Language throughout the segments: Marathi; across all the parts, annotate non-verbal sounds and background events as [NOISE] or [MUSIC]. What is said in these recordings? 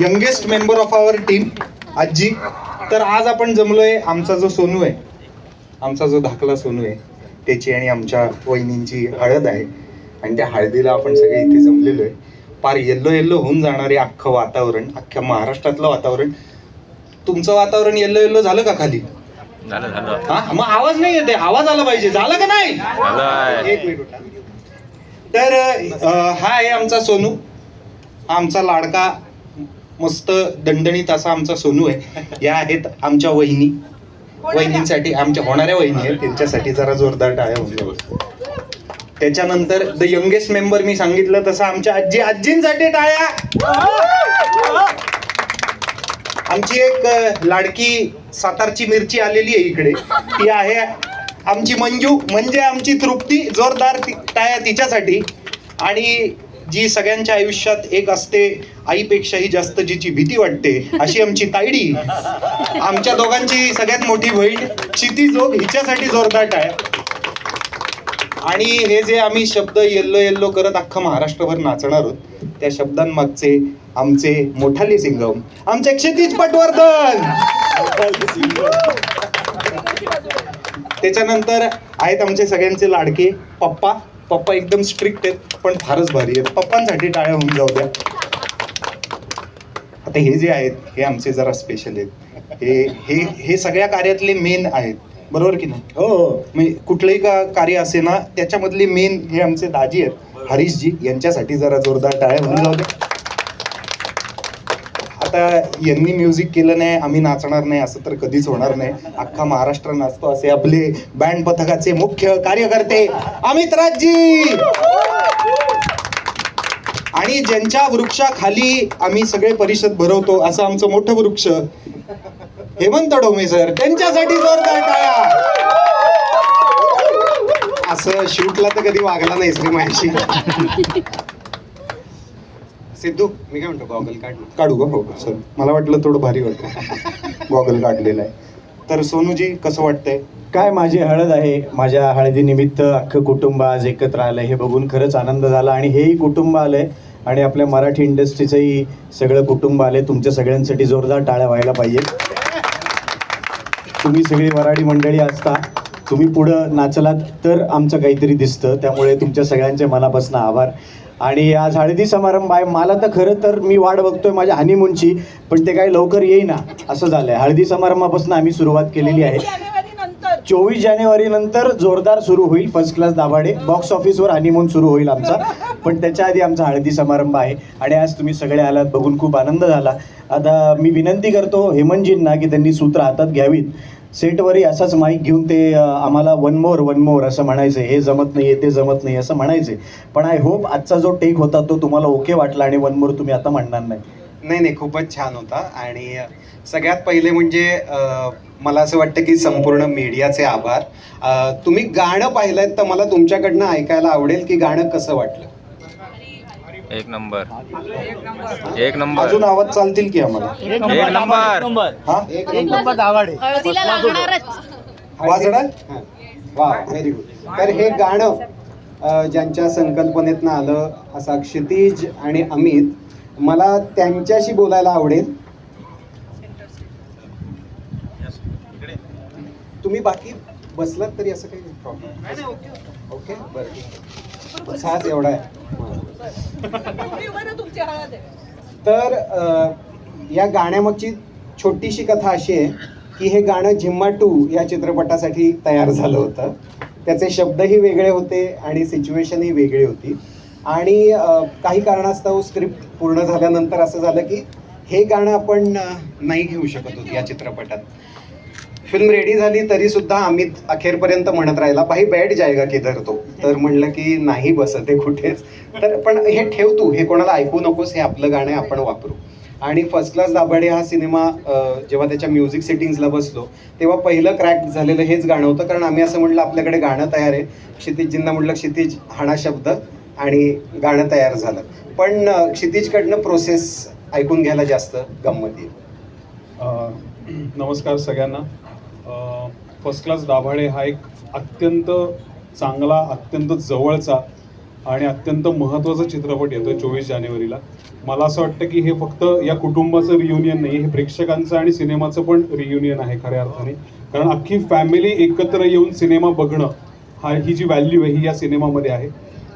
Youngest member of our team आजी. तर आज आपण जमलोय आमचा जो सोनू आहे आमचा जो धाकला सोनू आहे त्याची आणि आमच्या वहिनींची हळद आहे. आणि त्या हळदीला आपण सगळे इथे जमलेलो आहे. पार येल्लो येल्लो होऊन जाणारे अख्खं वातावरण अख्ख्या महाराष्ट्रातलं वातावरण. तुमचं वातावरण येल्लो येल्लो झालं का खाली? हा? मग आवाज नाही येते आवाज आला पाहिजे. झालं का नाही? एक मिनिट. तर हा आहे आमचा सोनू. आमचा लाडका मस्त दणदणीत असा आमचा सोनू आहे. या आहेत आमच्या वहिनी. वहिनींसाठी आमच्या होणाऱ्या वहिनी आहेत. त्यांच्यासाठी जरा जोरदार टाळ्या होऊन त्याच्यानंतर द यंगेस्ट मेंबर मी सांगितलं तसं आमच्या आजी आजींसाठी टाळ्या. आमची एक लाडकी सातारची मिरची आलेली आहे इकडे. ती आहे आमची मंजू. म्हणजे आमची तृप्ती. जोरदार टाळ्या तिच्यासाठी. आणि जी सगळ्यांच्या आयुष्यात एक असते आईपेक्षाही जास्त जिची भीती वाटते अशी आमची तायडी आमच्या दोघांची सगळ्यात मोठी बहीण क्षितिजोग हिच्यासाठी जोरदाट आहे आणि हे जे आम्ही शब्द येल्लो येल्लो करत अख्खं महाराष्ट्रभर नाचणार आहोत त्या शब्दांमागचे आमचे मोठाले सिंगम आमचे क्षितिज पटवर्धन. त्याच्यानंतर आहेत आमचे सगळ्यांचे लाडके पप्पा. पप्पा एकदम स्ट्रिक्ट आहेत पण फारच भारी आहेत. पप्पांसाठी टाळ्या होऊन जाऊ द्या. आता हे जे आहेत हे आमचे जरा स्पेशल आहेत. हे हे हे सगळ्या कार्यातले मेन आहेत. बरोबर की नाही? हो हो. म्हणजे कुठलंही का कार्य असे ना त्याच्यामधले मेन हे आमचे दाजी आहेत. हरीशजी यांच्यासाठी जरा जोरदार टाळ्या होऊन जाऊ द्या. आता यांनी म्युझिक केलं नाही आम्ही नाचणार नाही असं तर कधीच होणार नाही. अख्खा महाराष्ट्र नाचतो असे आपले बँड पथकाचे मुख्य कार्यकर्ते अमित राजजी. आणि ज्यांच्या वृक्षाखाली आम्ही सगळे परिषद भरवतो असं आमचं मोठं वृक्ष. हेमंत डोमे सर त्यांच्यासाठी जोरदार टाळ्या असं शूटला तर कधी वागला नाही श्री माझी सिद्धू मी काय म्हणतो गॉगल काढ ना. काढू का हो सर. मला वाटलं थोडं भारी वाटतं. गॉगल काढलेला आहे. तर सोनूजी कसं वाटतंय? काय माझी हळद आहे. माझ्या हळदीनिमित्त अख्खं कुटुंब आज एकत्र आलंय. हे बघून खरंच आनंद झाला. आणि हेही कुटुंब आलंय. आणि आपल्या मराठी इंडस्ट्रीचंही सगळं कुटुंब आले तुमच्या सगळ्यांसाठी जोरदार टाळ्या व्हायला पाहिजेत तुम्ही सगळी वराडी मंडळी असता. तुम्ही पुढं नाचलात तर आमचं काहीतरी दिसतं. त्यामुळे तुमच्या सगळ्यांचे मनापासून आभार. आणि आज हळदी समारंभ आहे. मला तर खरं तर मी वाट बघतोय माझ्या हनीमूनची पण ते काही लवकर येईना असं झालंय. हळदी समारंभापासून आम्ही सुरुवात केलेली आहे. चोवीस जानेवारी नंतर. जोरदार सुरू होईल. First class Dabhade. बॉक्स ऑफिसवर हनीमून सुरू होईल आमचा. पण त्याच्या आधी आमचा हळदी समारंभ आहे. आणि आज तुम्ही सगळे आलात बघून खूप आनंद झाला. आता मी विनंती करतो हेमंतजींना की त्यांनी सूत्र हातात घ्यावीत. सेटवरही असाच माईक घेऊन ते आम्हाला वन मोर वन मोर असं म्हणायचे. हे जमत नाही ते जमत नाही असं म्हणायचे. पण आय होप आजचा जो टेक होता तो तुम्हाला ओके वाटला आणि वन मोर तुम्ही आता म्हणणार नाही. नाही नाही खूपच छान होता. आणि सगळ्यात पहिले म्हणजे मला असं वाटतं की संपूर्ण मीडियाचे आभार. तुम्ही गाणं पाहिलं तर मला तुमच्याकडनं ऐकायला आवडेल की गाणं कसं वाटलं? एक नंबर. एक नंबर. अजून आवाज चालतील की आम्हाला? एक नंबर हा? एक नंबर हळदीला लागणारच. वाजणार हां. वा व्हेरी गुड तर हे गाणं अ, ज्यांच्या संकल्पनेतनं आलं असा क्षितिज आणि अमित मला त्यांच्याशी बोलायला आवडेल. तुम्ही बाकी बसलात तरी असं काही प्रॉब्लेम ओके बरं. बस हाच एवढा आहे. तर या गाण्यामागची छोटीशी कथा अशी आहे की हे गाणं झिम्मा टू या चित्रपटासाठी तयार झालं होतं. त्याचे शब्दही वेगळे होते आणि सिच्युएशनही वेगळी होती. आणि काही कारणास्तव स्क्रिप्ट पूर्ण झाल्यानंतर असं झालं की हे गाणं आपण नाही घेऊ शकत होतो या चित्रपटात. फिल्म रेडी झाली तरी सुद्धा अमित अखेरपर्यंत म्हणत राहिला भाई बॅट जायगा की तो? तर म्हणलं की नाही बसत आहे कुठेच. तर पण हे ठेव तू हे कोणाला ऐकू नकोस हे आपलं गाणं आपण वापरू. आणि फर्स्ट क्लास दाभाडे हा सिनेमा जेव्हा त्याच्या म्युझिक सेटिंग्सला बसलो तेव्हा पहिलं क्रॅक झालेलं हेच गाणं होतं कारण आम्ही असं म्हणलं आपल्याकडे गाणं तयार आहे. क्षितिजजींना म्हटलं क्षितिज हाणा शब्द. आणि गाणं तयार झालं. पण क्षितिजकडनं प्रोसेस ऐकून घ्यायला जास्त गंमत येईल. नमस्कार सगळ्यांना. फर्स्ट क्लास दाभाडे हा एक अत्यंत चांगला अत्यंत जवळचा आणि अत्यंत महत्त्वाचा चित्रपट येतोय चोवीस जानेवारीला. मला असं वाटतं की हे फक्त या कुटुंबाचं रियुनियन नाही हे प्रेक्षकांचं आणि सिनेमाचं पण रियुनियन आहे खऱ्या अर्थाने. कारण अख्खी फॅमिली एकत्र येऊन सिनेमा बघणं हा ही जी व्हॅल्यू आहे ही या सिनेमामध्ये आहे.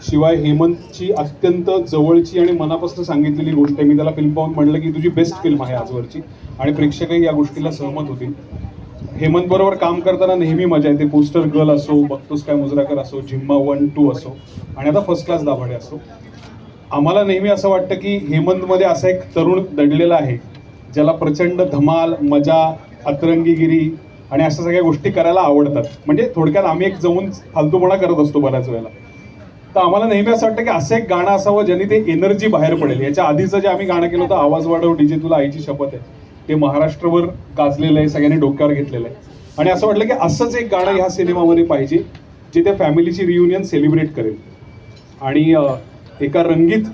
शिवाय हेमंतची अत्यंत जवळची आणि मनापासून सांगितलेली गोष्ट आहे. मी त्याला फिल्म पाहून म्हणलं की तुझी बेस्ट फिल्म आहे आजवरची. आणि प्रेक्षकही या गोष्टीला सहमत होतील. हेमंत बरोबर काम करताना नेहमी मजा येते. पोस्टर गर्ल असो बघतोस काय मुजराकर असो झिम्मा वन टू असो. आणि आता फर्स्ट क्लास दाभाडे असो. आम्हाला नेहमी असं वाटतं की हेमंतमध्ये असा एक तरुण दडलेला आहे ज्याला प्रचंड धमाल मजा अतरंगीगिरी आणि अशा सगळ्या गोष्टी करायला आवडतात. म्हणजे थोडक्यात आम्ही एक जाऊन फालतूपणा करत असतो बऱ्याच वेळेला. तर आम्हाला नेहमी असं वाटतं की असं एक गाणं असावं ज्यांनी ते एनर्जी बाहेर पडेल. याच्या आधीचं जे आम्ही गाणं केलं होतं आवाज वाढव डीजे तुला आईची शपथ आहे. ते महाराष्ट्रभर गाजलेलं आहे सगळ्यांनी डोक्यावर घेतलेलं आहे. आणि असं वाटलं की असंच एक गाणं ह्या सिनेमामध्ये पाहिजे जे त्या फॅमिलीची रियुनियन सेलिब्रेट करेल. आणि एका रंगीत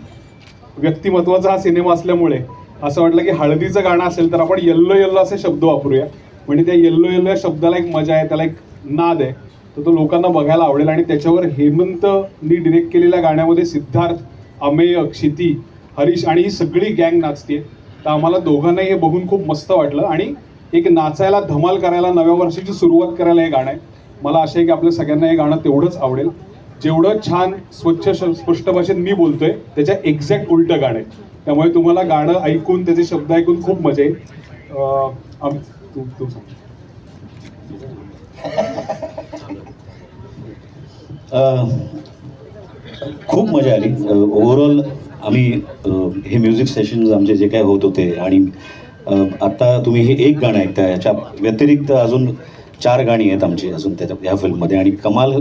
व्यक्तिमत्वाचा हा सिनेमा असल्यामुळे असं वाटलं की हळदीचं गाणं असेल तर आपण येल्लो येल्लो असे शब्द वापरूया. म्हणजे त्या येल्लो येल्लो या शब्दाला एक मजा आहे त्याला एक नाद आहे. तर तो लोकांना बघायला आवडेल आणि त्याच्यावर हेमंतनी डिरेक्ट केलेल्या गाण्यामध्ये सिद्धार्थ अमेय क्षिती हरीश आणि ही सगळी गँग नाचते तर आम्हाला दोघांनाही हे बघून खूप मस्त वाटलं. आणि एक नाचायला धमाल करायला नव्या वर्षाची सुरुवात करायला हे गाणं आहे. मला आशा आहे की आपल्या सगळ्यांना हे गाणं तेवढंच आवडेल. जेवढं छान स्वच्छ श- स्पष्ट भाषेत मी बोलतोय त्याच्या एक्झॅक्ट उलटं गाणं आहे. त्यामुळे तुम्हाला गाणं ऐकून त्याचे शब्द ऐकून खूप मजा येईल. खूप मजा आली. ओव्हरऑल आम्ही हे म्युझिक सेशन्स आमचे जे काय होत होते आणि आत्ता तुम्ही हे एक गाणं ऐकता याच्या व्यतिरिक्त अजून चार गाणी आहेत आमची अजून त्याच्या ह्या फिल्ममध्ये आणि कमाल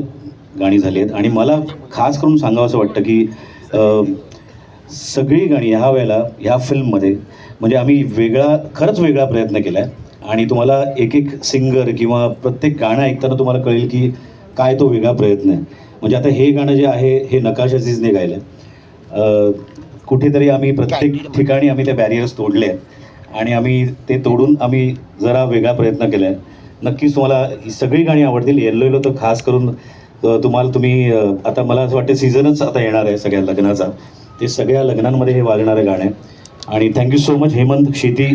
गाणी झाली आहेत. आणि मला खास करून सांगावं असं वाटतं की सगळी गाणी ह्या वेळेला ह्या फिल्ममध्ये म्हणजे आम्ही वेगळा खरंच वेगळा प्रयत्न केला आहे आणि तुम्हाला एक एक सिंगर किंवा प्रत्येक गाणं ऐकताना तुम्हाला कळेल की काय तो वेगळा प्रयत्न आहे. म्हणजे आता हे गाणं जे आहे हे नकाशाचीच गायलं. आहे कुठेतरी आम्ही प्रत्येक ठिकाणी आम्ही ते बॅरियर्स तोडले आहेत. आणि आम्ही ते तोडून आम्ही जरा वेगळा प्रयत्न केला आहे. नक्कीच तुम्हाला ही सगळी गाणी आवडतील. येल्लो येलो तर खास करून तुम्हाला तुम्ही आता मला असं वाटतं सीझनच आता येणार आहे सगळ्या लग्नाचा. ते सगळ्या लग्नांमध्ये हे वाजणारं गाणं आहे. आणि थँक्यू सो मच हेमंत शेती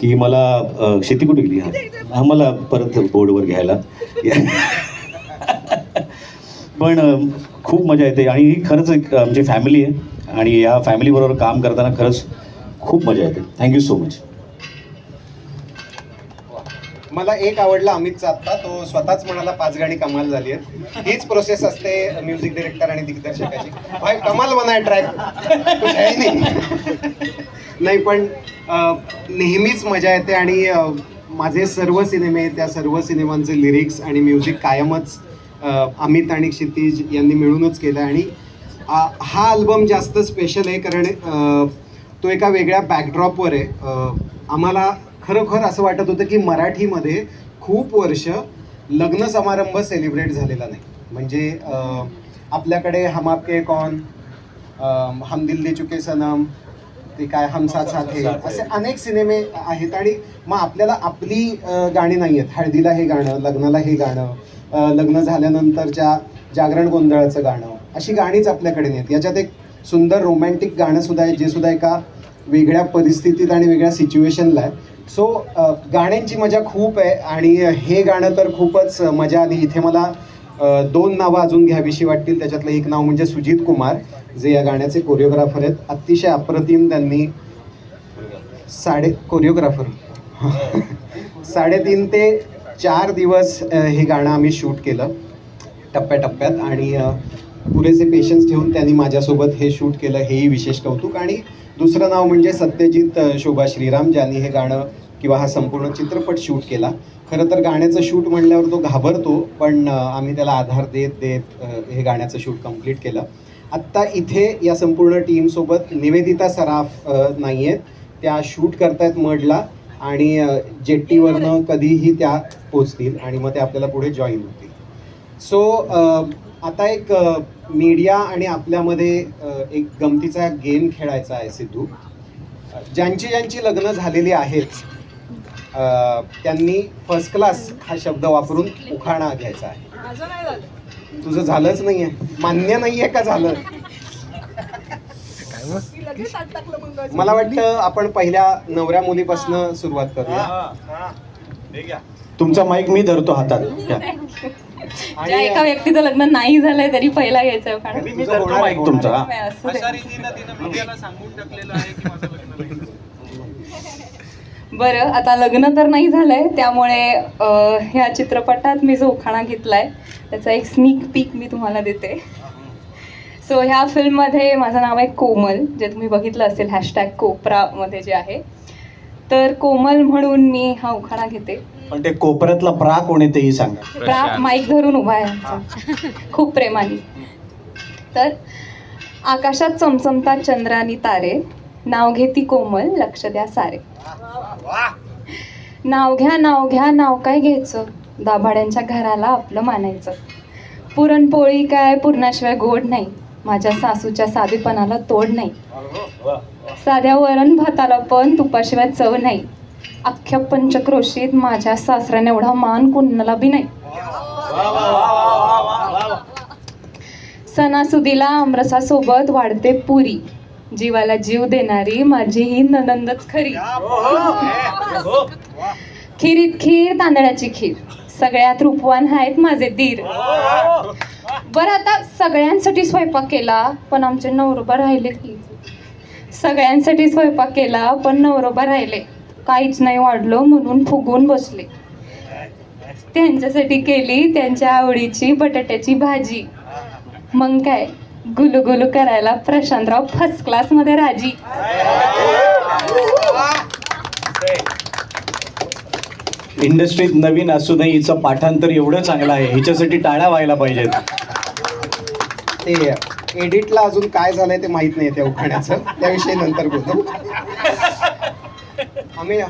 की मला शेती कुठे गेली? हा हा, मला परत बोर्डवर घ्यायला. पण खूप मजा येते. आणि ही खरंच एक आमची फॅमिली आहे. आणि या फॅमिलीबरोबर काम करताना खरंच खूप मजा येते. थँक्यू सो मच मला एक आवडला अमितचा आत्ता. तो स्वतःच म्हणाला पाच गाणी कमाल झाली आहेत. हीच प्रोसेस असते म्युझिक डिरेक्टर आणि दिग्दर्शकाची. भाई कमाल बनाय ट्रॅक नाही नाही पण नेहमीच मजा येते. आणि माझे सर्व सिनेमे त्या सर्व सिनेमांचे लिरिक्स आणि म्युझिक कायमच अमित आणि क्षितिज यांनी मिळूनच केलं आणि हा अल्बम जास्त स्पेशल आहे कारण तो एका वेगळ्या बॅकड्रॉपवर आहे. आम्हाला खरोखर असं वाटत होतं की मराठीमध्ये खूप वर्ष लग्न समारंभ सेलिब्रेट झालेला नाही. म्हणजे आपल्याकडे हम आपके कौन हम दिल दे चुके सनम ते काय हम साथ साथ है असे अनेक सिनेमे आहेत आणि मग आपल्याला आपली गाणी नाही आहेत हळदीला हे गाणं लग्नाला हे गाणं लग्न झाल्यानंतरच्या जागरण गोंधळाचं गाणं अशी गाणीच आपल्याकडे नाहीत याच्यात एक सुंदर रोमॅन्टिक गाणं सुद्धा आहे जे सुद्धा एका वेगळ्या परिस्थितीत आणि वेगळ्या सिच्युएशनला आहे. सो गाण्यांची मजा खूप आहे आणि हे गाणं तर खूपच मजा आली. इथे मला दोन नावं अजून घ्यावीशी वाटतील. त्याच्यातलं एक नाव म्हणजे सुजित कुमार. जे या गाण्याचे कोरिओग्राफर आहेत अतिशय अप्रतिम त्यांनी साडे कोरिओग्राफर [LAUGHS] साडेतीन ते चार दिवस हे गाणं आम्ही शूट केलं टप्प्याटप्प्यात. आणि पुरेसे पेशन्स ठेवून त्यांनी माझ्यासोबत हे शूट केलं हेही विशेष कौतुक. आणि दुसरं नाव म्हणजे सत्यजित शोभा श्रीराम ज्यांनी हे गाणं किंवा हा संपूर्ण चित्रपट शूट केला. खरं तर गाण्याचं शूट म्हणल्यावर तो घाबरतो पण आम्ही त्याला आधार देत देत हे गाण्याचं शूट कंप्लीट केलं. आत्ता इथे या संपूर्ण टीमसोबत निवेदिता सराफ नाही आहेत त्या शूट करतायत मडला आणि जेट्टीवरनं कधीही त्या पोचतील आणि मग ते आपल्याला पुढे जॉईन होतील. सो आता एक मीडिया आणि आपल्यामध्ये एक गमतीचा गेम खेळायचा आहे सिद्धू. ज्यांची ज्यांची लग्न झालेली आहेत त्यांनी फर्स्ट क्लास हा शब्द वापरून उखाणा घ्यायचा आहे. तुझं झालंच नाहीये. मान्य नाहीये का झालं. मला वाटतं आपण पहिल्या नवऱ्या मुलीपासून सुरुवात करूया. तुमचा माईक मी धरतो हातात. घ्या. ज्या एका व्यक्तीचं लग्न नाही झालंय तरी पहिला घ्यायचं तुमचा. बरं आता लग्न तर नाही झालंय त्यामुळे अं, ह्या चित्रपटात मी जो उखाणा घेतलाय त्याचा एक स्नीक पीक मी तुम्हाला देते. सो ह्या फिल्ममध्ये माझं नाव आहे कोमल जे तुम्ही बघितलं असेल हॅशटॅग कोपरामध्ये जे आहे. तर कोमल म्हणून मी हा उखाणा घेते. पण ते कोपऱ्यातला प्रा कोण आहे तेही सांगा. प्रा माईक धरून उभा आहे आमचा. [LAUGHS] खूप प्रेमाने. तर आकाशात चमचमतात चंद्रानी तारे. नाव घेती कोमल लक्ष द्या सारे. नाव घ्या नाव घ्या नाव काय घ्यायचं? दाभाड्यांच्या घराला आपलं मानायचं. पुरणपोळी काय? पुरणाशिवाय गोड नाही. माझ्या सासूच्या साधेपणाला तोड नाही. साध्या वरण भाताला पण तुपाशिवाय चव नाही. अख्ख्या पंचक्रोशीत माझ्या सासऱ्याने एवढा मान कुणाला बी नाही. सणासुदीला आमरसासोबत वाढते पुरी. जीवाला जीव देणारी माझी ही ननंदच खरी. खिरीत खीर तांदळाची खीर. सगळ्यात रूपवान आहेत माझे दीर. बरं आता सगळ्यांसाठी स्वयंपाक केला पण आमचे नवरोबा राहिले की. सगळ्यांसाठी स्वयंपाक केला पण नवरोबा राहिले. काहीच नाही वाढलं म्हणून फुगून बसले. त्यांच्यासाठी केली त्यांच्या आवडीची बटाट्याची भाजी. मग काय? गुलू गुलू करायला प्रशांतराव फर्स्ट क्लासमध्ये राजी. इंडस्ट्रीत नवीन असूनही हिचं पाठांतर एवढं चांगलं आहे हिच्यासाठी टाळ्या व्हायला पाहिजेत. ते एडिटला अजून काय झालंय ते माहीत नाही त्या उखाण्याचं. त्याविषयी नंतर बोलू. आम्ही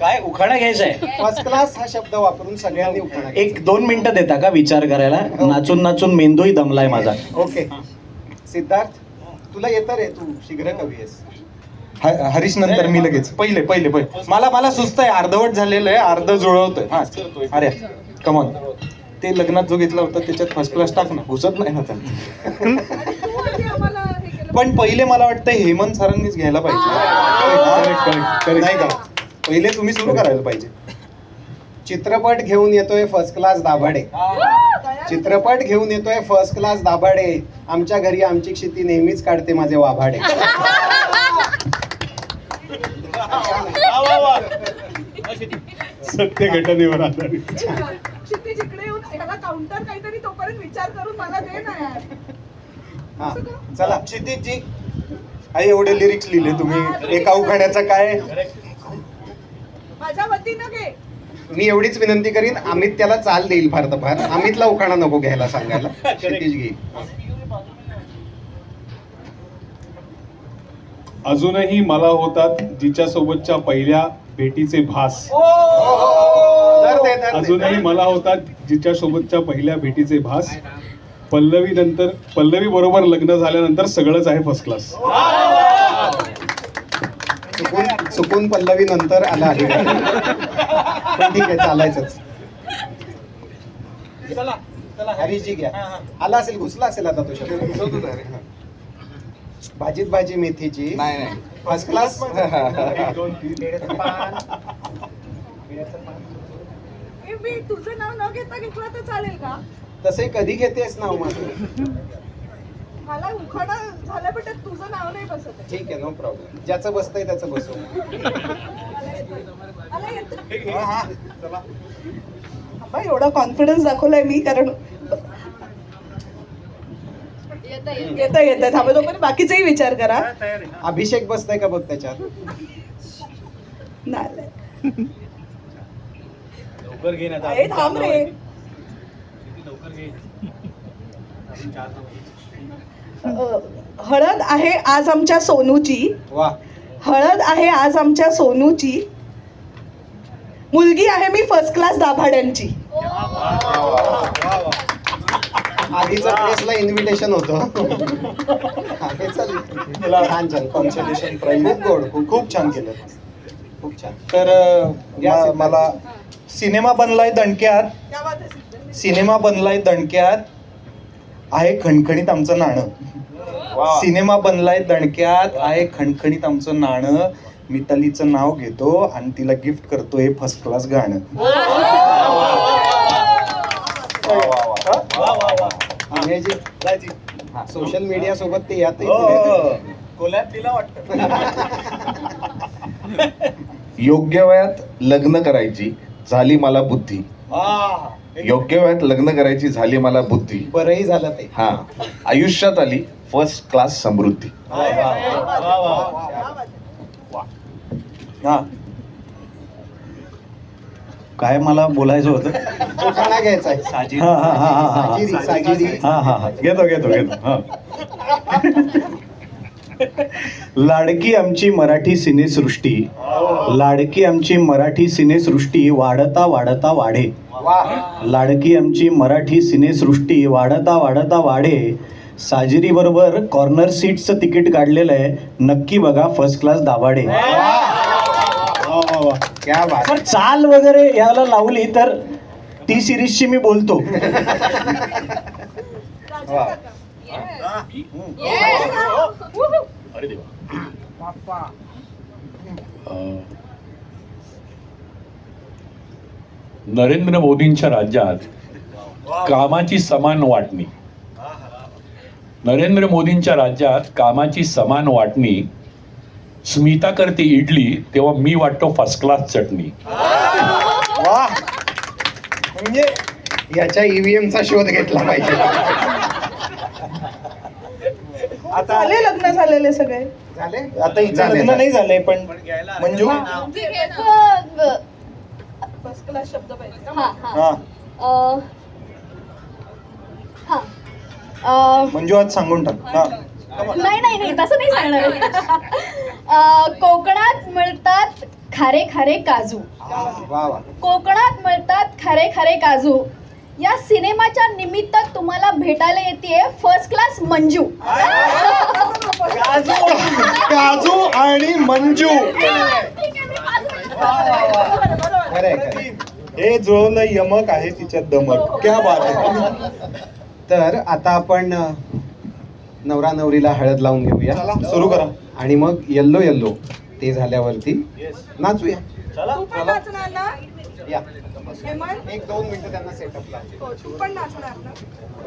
काय उखाणा घ्यायचा आहे? फर्स्ट क्लास हा शब्द वापरून सगळ्यांनी उखाणा. एक दोन मिनिटं देता का विचार करायला? नाचून नाचून मेंदूही दमलाय माझा. ओके सिद्धार्थ तुला येतं रे तू शीघ्र कवी आहेस. ह- हरीश नंतर मी लगेच. पहिले पहिले पहिले. मला मला सुस्त आहे. अर्धवट झालेलं आहे. अर्ध जुळवतोय. हा. अरे कमॉन ते लग्नात जो घेतला होता त्याच्यात फर्स्ट क्लास टाक ना. घुसत नाही ना त्यांचं तू आधी आम्हाला हे [LAUGHS] केलं पण पहिले मला वाटतं हेमंत सरांनीच घ्यायला पाहिजे. नाही का? पहिले तुम्ही सुरू करायला पाहिजे. चित्रपट घेऊन येतोय फर्स्ट क्लास दाभाडे. चित्रपट घेऊन येतोय फर्स्ट क्लास दाभाडे. आमच्या घरी आमची क्षिती नेहमीच काढते माझे वाभाडे. सत्य घटनेवर आधारित. क्षितिज इकडे येऊन ह्याला काउंटर काहीतरी तोपर्यंत विचार करून मला दे ना यार. हा चला. क्षितिजी आई एवढे लिरिक्स लिहिले तुम्ही. एका उखाण्याचा काय? माझ्या वतीनं घे. मी एवढीच विनंती करीन अमित त्याला चाल देईल फार तर फार अमितला उखाणा नको घ्यायला सांगायला. [LAUGHS] क्षितिज घेईल अजूनही मला होतात जिच्या सोबतच्या पहिल्या भेटीचे भास. अजूनही मला होतात जिच्या सोबतच्या पहिल्या भेटीचे भास. पल्लवी नंतर पल्लवी बरोबर लग्न झाल्यानंतर सगळंच आहे फर्स्ट क्लास चुकून पल्लवी नंतर आला आहे. पण ठीक आहे चालायचंच. हरीशजी घ्या. आला असेल घुसला असेल आता तो शब्द. भाजीत भाजी मेथीची. फर्स्ट क्लास [LAUGHS] ए, मी तुझं नाव न घेता घेतलं तर चालेल का? तसे कधी घेतेस नाव माझं मला उखाणा झालं पण त्यात तुझं नाव नाही बसत आहे. ठीक आहे नो प्रॉब्लेम ज्याचं बसतंय त्याचं बसव. मला येतं. अबा, एवढा कॉन्फिडन्स दाखवलाय मी कारण येतं येतं थांबा तोपर्यंत बाकीचाही विचार करा. अभिषेक बसतंय का बघ त्याच्यात? नाही अरे थांब रे. अ, हळद आहे आज आमच्या सोनूची. हळद आहे आज आमच्या सोनूची. मुलगी आहे मी फर्स्ट क्लास दाभाड्यांची. आधीचं प्रेसला इन्व्हिटेशन होतं. छान छान. कॉन्सलेशन प्राईज खूप गोड खूप छान केलं. खूप छान. तर मला सिनेमा बनलाय दणक्यात. सिनेमा बनलाय दणक्यात. आहे खणखणीत आमचं नाणं. सिनेमा बनलाय दणक्यात आहे खणखणीत आमचं नाणं. मितालीचं नाव घेतो आणि तिला गिफ्ट करतो हे फर्स्ट क्लास गाणं. सोशल मीडिया सोबत ते यात योग्य वयात लग्न करायची झाली मला बुद्धी. योग्य वयात लग्न करायची झाली मला बुद्धी. बरंही झालं ते. हा. आयुष्यात आली फर्स्ट क्लास समृद्धी. हा. काय मला बोलायचं होतं? घ्यायचा आहे. हा हा हा हा हा. हा हा हा. घेतो घेतो घेतो. हा. लाडकी आमची मराठी सिनेसृष्टी. लाडकी आमची मराठी सिनेसृष्टी वाढता वाढता वाढे. लाडकी आमची मराठी सिनेसृष्टी वाढता वाढता वाढे. साजिरी बरोबर कॉर्नर सीटचं तिकीट काढलेलं आहे. नक्की बघा फर्स्ट क्लास दाभाडे. क्या बात. तर चाल वगैरे याला लावली तर टी सिरीजची मी बोलतो. नरेंद्र मोदींच्या राज्यात कामाची समान वाटणी. नरेंद्र मोदींच्या राज्यात कामाची समान वाटणी. स्मिता करते इडली तेव्हा मी वाटतो फर्स्ट क्लास चटणी. वा म्हणजे याच्या ईव्हीएमचा शोध घेतला पाहिजे. झाले लग्न झालेले सगळे? झाले? आता लग्न. नाही झालंय पण मंजू? फर्स्ट क्लास शब्द पाहिजे हा हा. मंजू आज सांगून टाक. हा. नाही नाही नाही तसं नाही सांगणार. अं, कोकणात मिळतात खारे खारे काजू. वा वा. कोकणात मिळतात खरे खरे काजू. या सिनेमाच्या निमित्त तुम्हाला भेटायला येते फर्स्ट क्लास मंजू. काजू आणि मंजू. हे जुळवलं यमक आहे तिच्यात दमक. क्या बात आहे. तर आता आपण नवरा नवरीला हळद लावून घेऊया. चला. सुरू करा. आणि मग येल्लो येल्लो ते झाल्यावरती नाचूया. तू पण नाचणार ना? या. हेमंत? एक दोन मिनिटं त्यांना सेटअप हो, तू पण नाचणार ना?